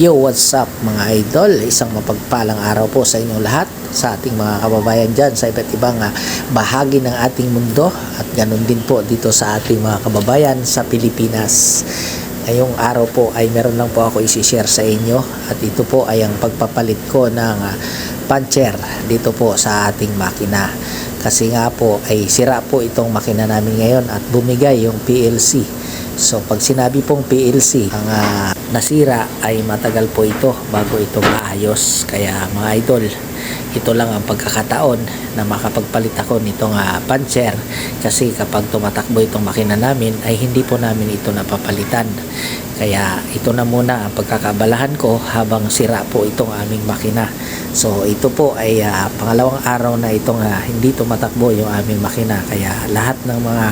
Yo, what's up mga idol? Isang mapagpalang araw po sa inyong lahat, sa ating mga kababayan dyan sa iba't ibang ah, bahagi ng ating mundo at ganun din po dito sa ating mga kababayan sa Pilipinas. Ngayong araw po ay meron lang po ako isi-share sa inyo at ito po ay ang pagpapalit ko ng ah, puncher dito po sa ating makina. Kasi nga po ay sira po itong makina namin ngayon at bumigay yung PLC. So pag sinabi pong PLC, ang ah, nasira ay matagal po ito bago ito maayos. Kaya mga idol, ito lang ang pagkakataon na makapagpalit ako nitong ah, puncher kasi kapag tumatakbo itong makina namin ay hindi po namin ito napapalitan. Kaya ito na muna ang pagkakabalahan ko habang sira po itong aming makina. So ito po ay ah, pangalawang araw na itong ah, hindi tumatakbo yung aming makina. Kaya lahat ng mga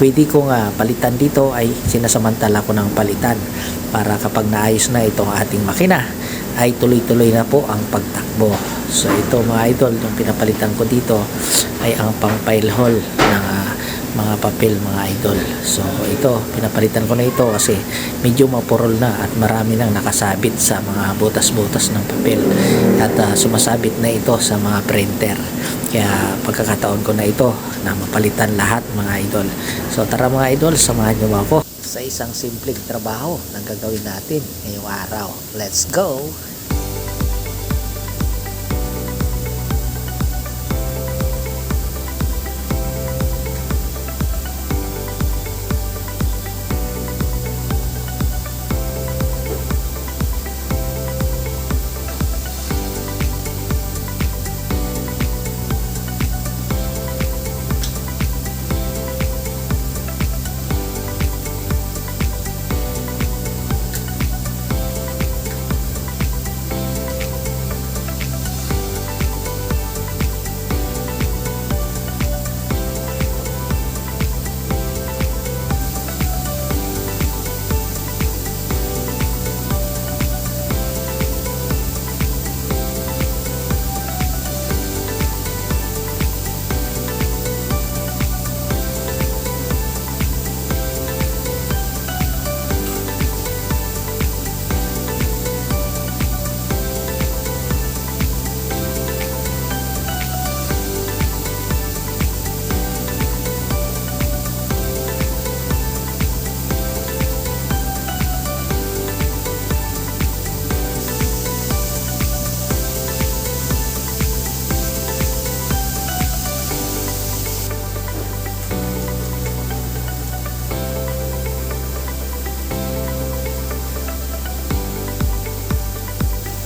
pwede kong ah, palitan dito ay sinasamantala ko ng palitan para kapag naayos na itong ating makina ay tuloy-tuloy na po ang pagtakbo. So ito mga idol, yung pinapalitan ko dito ay ang pang pile hole ng ah, mga papel mga idol. So ito, pinapalitan ko na ito kasi medyo mapurol na at marami nang nakasabit sa mga butas-butas ng papel at ah, sumasabit na ito sa mga printer. Kaya pagkakataon ko na ito na mapalitan lahat mga idol. So tara mga idol, samahan niyo ako sa isang simpleng trabaho na gagawin natin ngayong araw. Let's go!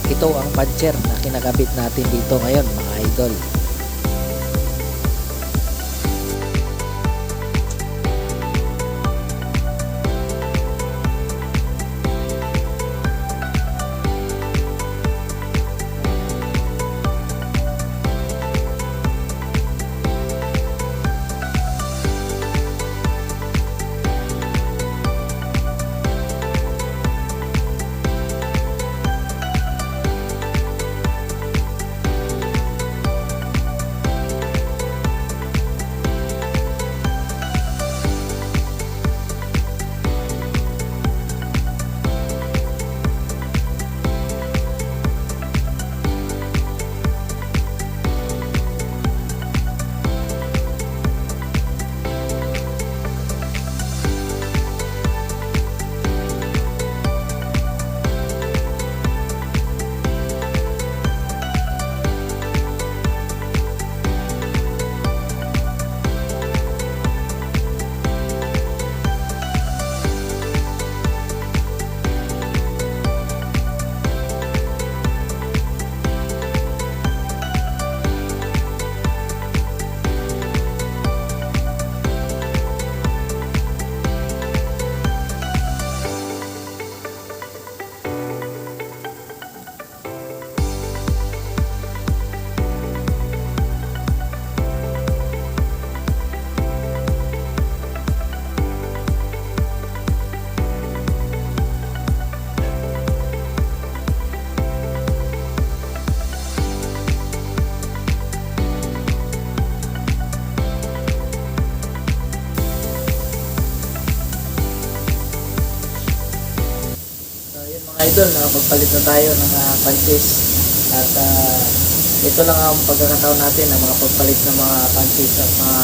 Ito ang puncher na kinakabit natin dito ngayon mga idol. Mga idol, nakapagpalit na tayo ng uh, punches at ah, ito lang ang pagkakataon natin ng mga pagpalit ng mga punches at mga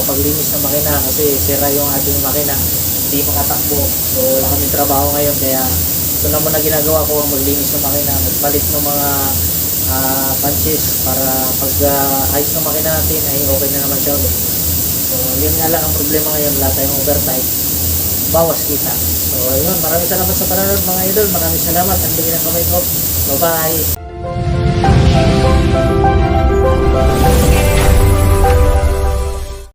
kapaglinis ng makina. Kasi sira yung ating makina. Hindi makatakbo. So wala kami trabaho ngayon. Kaya ito naman na ginagawa ko ang maglinis ng makina. Magpalit ng mga ah, punches para pag ah, ayos ng makina natin ay okay na naman siya ulit. So yun nga lang ang problema ngayon. Wala tayong overtime bawas kita. So yun maraming salamat sa panonood mga idol. Maraming salamat. Ang bigyan ng kamay ko. Bye bye